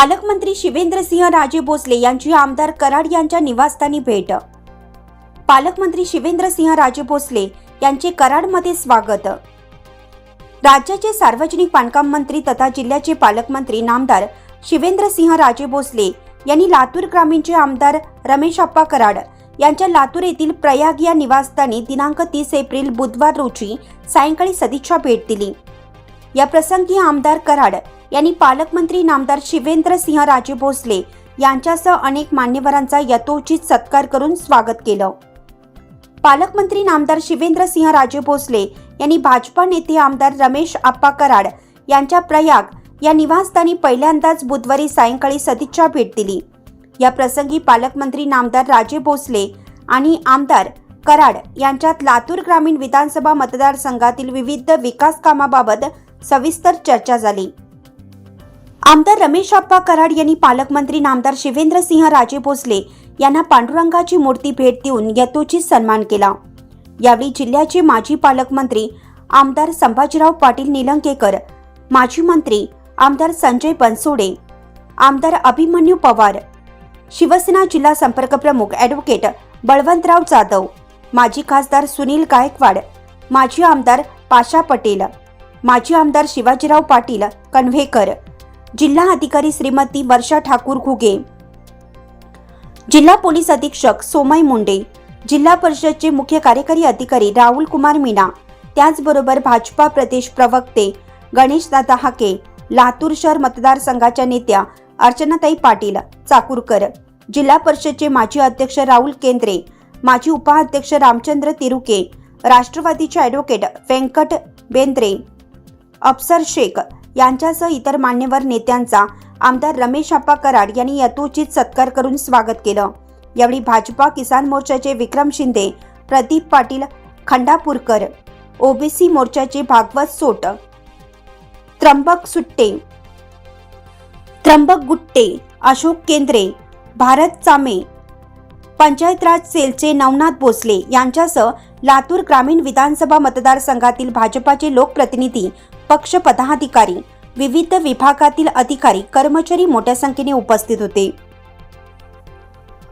पालकमंत्री शिवेंद्रसिंह राजे भोसले यांची आमदार कराड यांच्या निवासस्थानी भेट. पालकमंत्री शिवेंद्रसिंह राजे भोसले यांचे कराडमध्ये स्वागत. राज्याचे सार्वजनिक बांधकाम मंत्री तथा जिल्ह्याचे पालकमंत्री नामदार शिवेंद्रसिंह राजे भोसले यांनी लातूर ग्रामीणचे आमदार रमेश आप्पा कराड यांच्या लातूर येथील प्रयाग या निवासस्थानी दिनांक तीस एप्रिल बुधवार रोजी सायंकाळी सदिच्छा भेट दिली. या प्रसंगी आमदार कराड यांनी पालकमंत्री नामदार शिवेंद्रसिंह राजे भोसले यांच्यासह अनेक मान्यवरांचा यथोचित सत्कार करून स्वागत केलं. पालकमंत्री नामदार शिवेंद्रसिंह राजे भोसले यांनी भाजपा नेते आमदार रमेश आप्पा कराड यांच्या प्रयाग या निवासस्थानी पहिल्यांदाच बुधवारी सायंकाळी सदिच्छा भेट दिली. या प्रसंगी पालकमंत्री नामदार राजे भोसले आणि आमदार कराड यांच्यात लातूर ग्रामीण विधानसभा मतदारसंघातील विविध विकास कामाबाबत सविस्तर चर्चा झाली. आमदार रमेश आप्पा कराड यांनी पालकमंत्री नामदार शिवेंद्रसिंह राजे भोसले यांना पांडुरंगाची मूर्ती भेट देऊन यथोचित सन्मान केला. यावेळी जिल्ह्याचे माजी पालकमंत्री आमदार संभाजीराव पाटील निलंगेकर माजी मंत्री आमदार संजय बनसोडे आमदार अभिमन्यू पवार शिवसेना जिल्हा संपर्क प्रमुख ॲडव्होकेट बळवंतराव जाधव माजी खासदार सुनील गायकवाड माजी आमदार पाशा पटेल माजी आमदार शिवाजीराव पाटील कन्व्हेकर जिल्हा अधिकारी श्रीमती वर्षा ठाकूर घुगे. जिल्हा पोलीस अधीक्षक सोमय मुंडे. जिल्हा परिषदचे मुख्य कार्यकारी अधिकारी राहुल कुमार मीना त्याचबरोबर भाजपा प्रदेश प्रवक्ते गणेशदादा हाके. लातूर शहर मतदारसंघाच्या नेत्या अर्चनाताई पाटील चाकूरकर. जिल्हा परिषदचे माजी अध्यक्ष राहुल केंद्रे. माजी उपाध्यक्ष रामचंद्र तिरुके. राष्ट्रवादीचे ॲडव्होकेट व्यंकट बेंद्रे. अफसर शेख यांच्यासह इतर मान्यवर नेत्यांचा आमदार रमेश आप्पा कराड यांनी यथोचित सत्कार करून स्वागत केलं. यावेळी भाजपा किसान मोर्चाचे विक्रम शिंदे प्रदीप पाटील खंडापूरकर ओबीसी मोर्चाचे भागवत सोट त्र्यंबक सुट्टे त्र्यंबक गुट्टे अशोक केंद्रे भारत चामे पंचायत राज सेलचे नवनाथ भोसले यांच्यासह लातूर ग्रामीण विधानसभा मतदारसंघातील भाजपाचे लोकप्रतिनिधी पक्ष पदाधिकारी विविध विभागातील अधिकारी कर्मचारी मोठ्या संख्येने उपस्थित होते.